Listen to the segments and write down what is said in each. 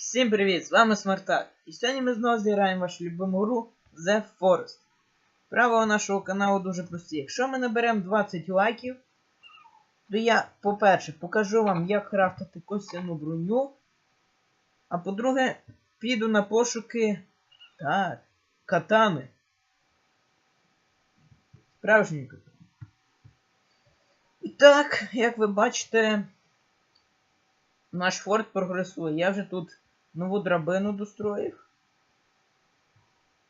Всім привіт! З вами Смартак. І сьогодні ми знову зіграємо вашу любиму гру The Forest. Правила нашого каналу дуже прості. Якщо ми наберемо 20 лайків, то я, по-перше, покажу вам, як крафтити костяну броню. А по-друге, піду на пошуки. Так, катани. Справжні катани. І так, як ви бачите, наш форт прогресує. Я вже тут нову драбину достроїв.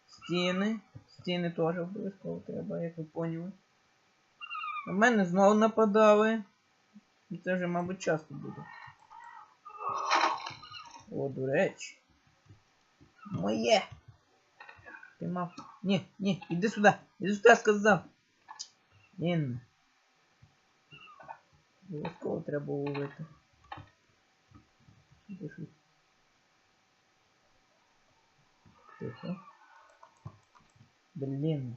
Стіни. Стіни теж обов'язково треба, як ви поняли. На мене знову нападали. І це вже, мабуть, часто буде. О, до речі. Моє! Ти мав. Ні, ні, іди сюди. Іди сюди, сказав. Ні. Обов'язково треба ловити. Пишу. Тихо. Блін.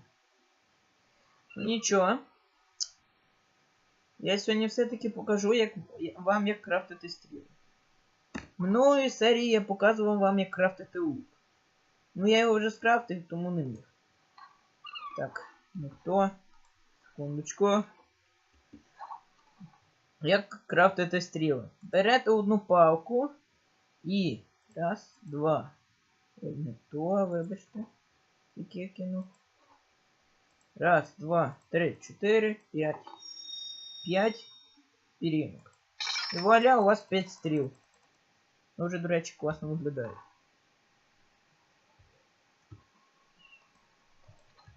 Ну нічого. Я сьогодні все-таки покажу як, вам, як крафтити стріли. Минулої серії я показував вам, як крафтити лук. Ну я його вже скрафтив, тому не міг. Так, ну хто? Секундочку. Як крафтити стріли? Берете одну палку і. Раз, два. Ой, не то, вибачте. Тільки я кинув. Раз, два, три, чотири, п'ять. П'ять пірінок. І вуаля, у вас п'ять стріл. Дуже, до речі, класно виглядає.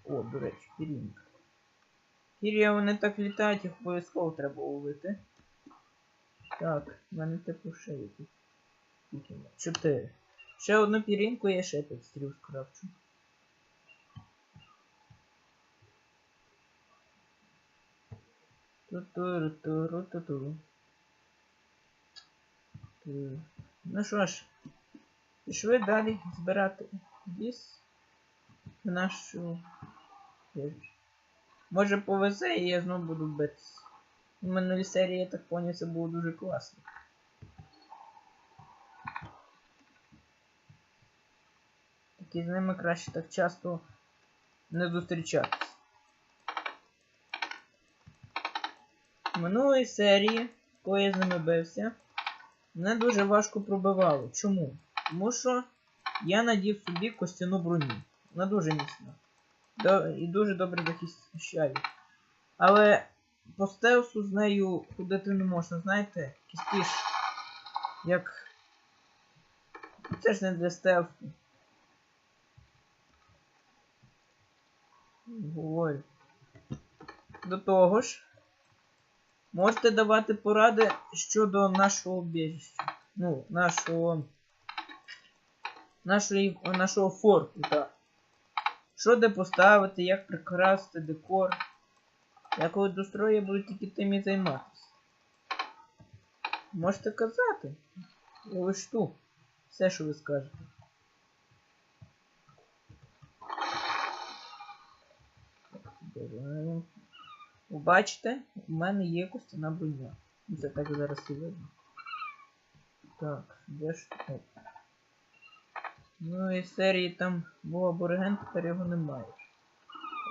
О, до речі, пірінка. Кірія вони так літають, їх обов'язково треба ловити. Так, в мене типу ще є тут. Скільки в мене? Чотири. Ще одну пірінку я ще п'ять стріл скрафчу. Ту-ту-ру-ту-ру-ту-ту. Ну що ж, пішли далі збирати ліс в нашу. Може повезе і я знову буду битися. У минулій серії, я так поняв, це було дуже класно. Такі з ними краще так часто не зустрічатися. В минулої серії, коли я з ними бився, мене дуже важко пробивало. Чому? Тому що я надів собі костяну броню. Вона дуже міцна. До... І дуже добре захищає. Але по стелсу з нею ходити не можна, знаєте, кістіш. Як. Це ж не для стелсу. Говорю. До того ж, можете давати поради щодо нашого убіжища. Ну, нашого. Нашої, нашого форту, так. Що де поставити, як прикрасити декор. Я коли дострою, я буду тільки тим і займатися. Можете казати. Я вичту. Все, що ви скажете. Ви бачите, у мене є костяна броня. Це так зараз і видно. Так, де ж тут? Ну і в серії там був абориген, тепер його немає.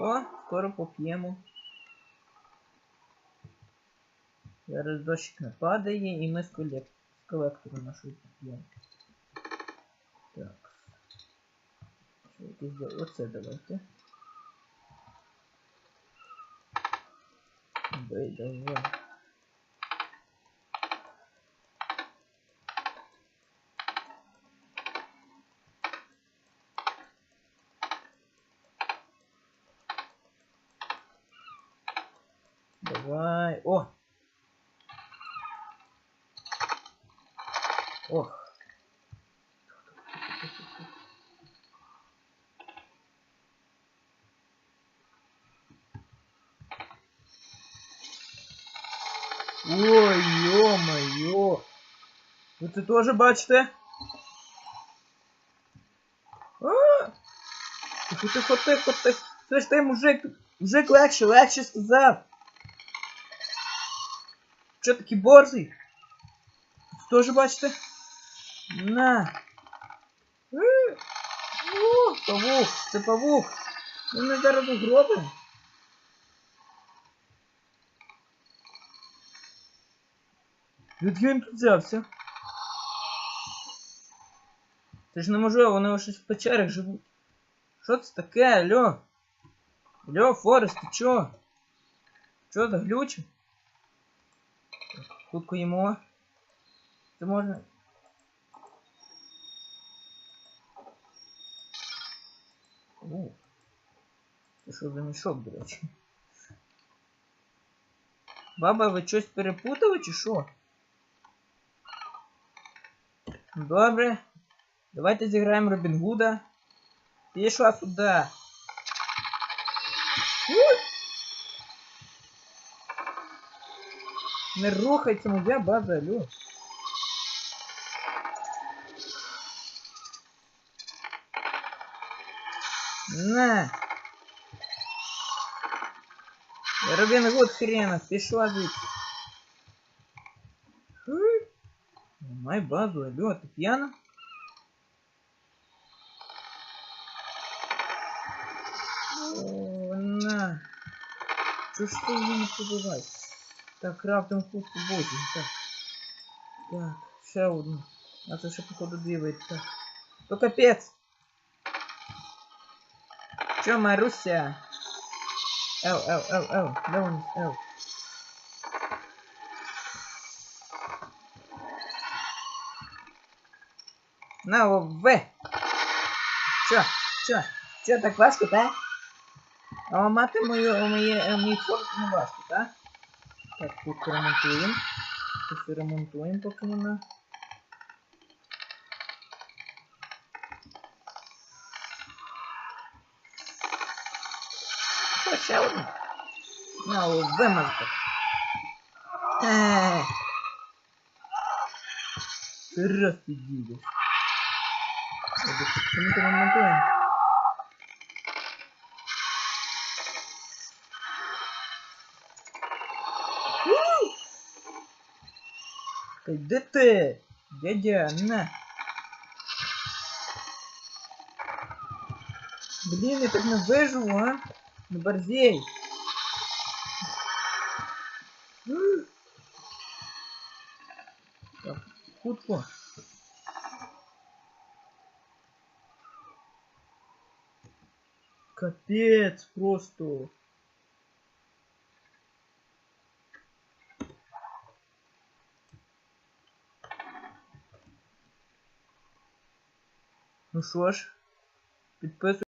О, скоро поп'ємо. Зараз дощик не падає і ми з колек... колектору нашого поп'ємо. Так. Оце давайте. Дай, давай. Давай. О! Ох. Ой, ё-моё! Ви це теж бачите? А! Тихо, тихо, тихо, тихо. Це ж мужик, мужик легше, легше сказав. Що такий борзий? Тоже бачите? На! О, павук, це павук. Мене зараз угробить. Звідки він тут взявся? Це ж неможливо, вони ось щось в печерах живуть. Що це таке, алло? Алло, Форест, ти чо? Чо за глюче? Хутко їмо. Це можна. О, це що за мішок, до речі? Баба, ви щось перепутали чи що? Добре. Давайте зіграємо Робін Гуда. Пішла сюди. Уй! Не рухайся, моя база, алло. На. Робін Гуд хрена, пішла звідси. Май базу, алло, ти п'яна? О, на. Що ж ти її не побивай? Так, крафтом хустку боті. Так. Так, ще одну. А це ще походу дві вийти. Так. То капець. Чо, Маруся? Ел, ел, ел, ел. Де вони? Ел. На, В. Чо? Чо? Чо так важко, так? А ламати мою, моє, мій форт не важко, так? Так, тут ремонтуємо. Тут ремонтуємо, поки вона. Що, ще одну? На, вимазка. Еee. Раз підійдеш. Чому ти ремонтуємо? Та йди ти, дядя, на. Блін, я так не виживу, а? Не борзей. Так, хутко. Капец просто. Ну що ж, підписуйтесь.